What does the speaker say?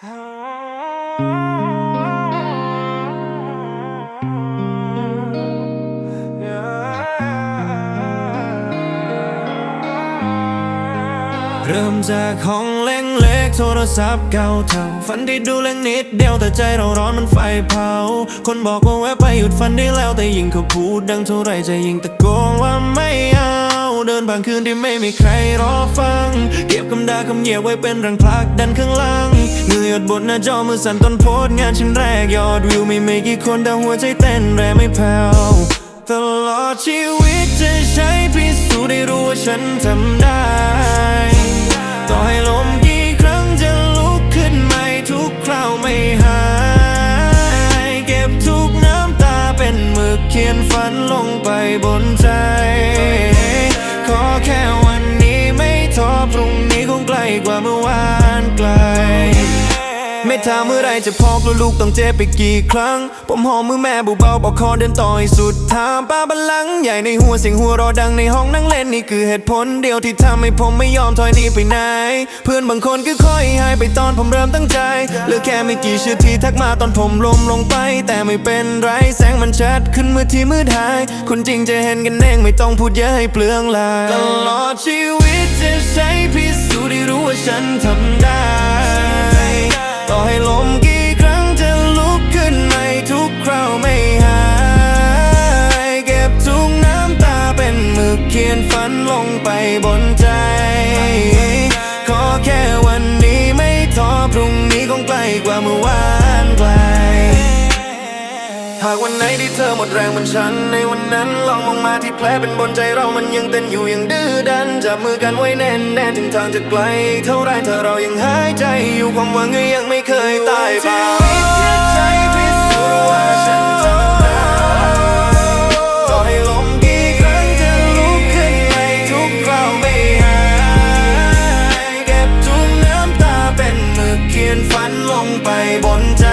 เริ่มจากห้องเล็กเล็กๆโทรศัพท์เก่าเท่าฝันที่ดูเล็กนิดเดียวแต่ใจเราร้อนมันไฟเผา คนบอกว่าแวะไปหยุดฝันได้แล้วแต่ยิ่งเขาพูดดังเท่าไรใจยิ่งตะโกนว่าไม่เอาเดินบางคืนที่ไม่มีใครรอฟัง เก็บคำด่าคำเหยียบไว้เป็นแรงผลักดันข้างล่าง เงื่อหยดบนหน้าจอมือสั่นต้นโพสต์งานชิ้นแรกยอดวิวไม่ไม่กี่คนแต่หัวใจเต้นแรงไม่แผ่วตลอดชีวิตจะใช้พิสูจน์ได้รู้ว่าฉันทำได้ ต่อให้ลมกี่ครั้งจะลุกขึ้นใหม่ทุกคราวไม่หายเก็บทุกน้ำตาเป็นหมึกเขียนฝันลงไปบนใจขอแค่วันนี้ไม่ท้อพรุ่งนี้คงไกลกว่าเมื่อ ไม่ถามเมื่อไรจะพอกลัวลูกต้องเจ็บไปกี่ครั้ง ผมหอมมือแม่เบาๆบอกคอเดินต่อให้สุดทางป้าบัลลังใหญ่ในหัวเสียงหัวรอดังในห้องนั่งเล่นนี่คือเหตุผลเดียวที่ทำให้ผมไม่ยอมถอยหนีไปไหน เพื่อนบางคนก็ค่อยหายไปตอนผมเริ่มตั้งใจเหลือแค่ไม่กี่ชื่อที่ทักมาตอนผมล้มลงไป แต่ไม่เป็นไรแสงมันชัดขึ้นเมื่อที่มืดหายคนจริงจะเห็นกันเองไม่ต้องพูดเยอะให้เปลืองลายตลอดชีวิตจะใช้พิสูจน์ได้รู้ว่าฉันทำได้ ให้ลมกี่ครั้งจะลุกขึ้นใหม่ทุกคราวไม่หายเก็บทุกน้ำตาเป็นหมึกเขียนฝันลงไปบนใจ ขอแค่วันนี้ไม่ท้อพรุ่งนี้คงใกล้กว่าเมื่อวานไกล หากวันไหนที่เธอหมดแรงเหมือนฉัน ในวันนั้นลองมองมาที่แผลเป็นบนใจเรามันยังเต้นอยู่อย่างดื้อดันจับมือกันไว้แน่นแน่นถึงทางจะไกล เท่าไรถ้าเรายังหายใจอยู่ความหวังก็ยังไม่เคยตายเปล่าใจพิสูจน์ว่าฉันทำได้ต่อให้ลมกี่ครั้งจะลุกขึ้นใหม่ทุกคราวไม่หายเก็บทุกน้ำตาเป็นหมึกเขียนฝันลงไปบนใจ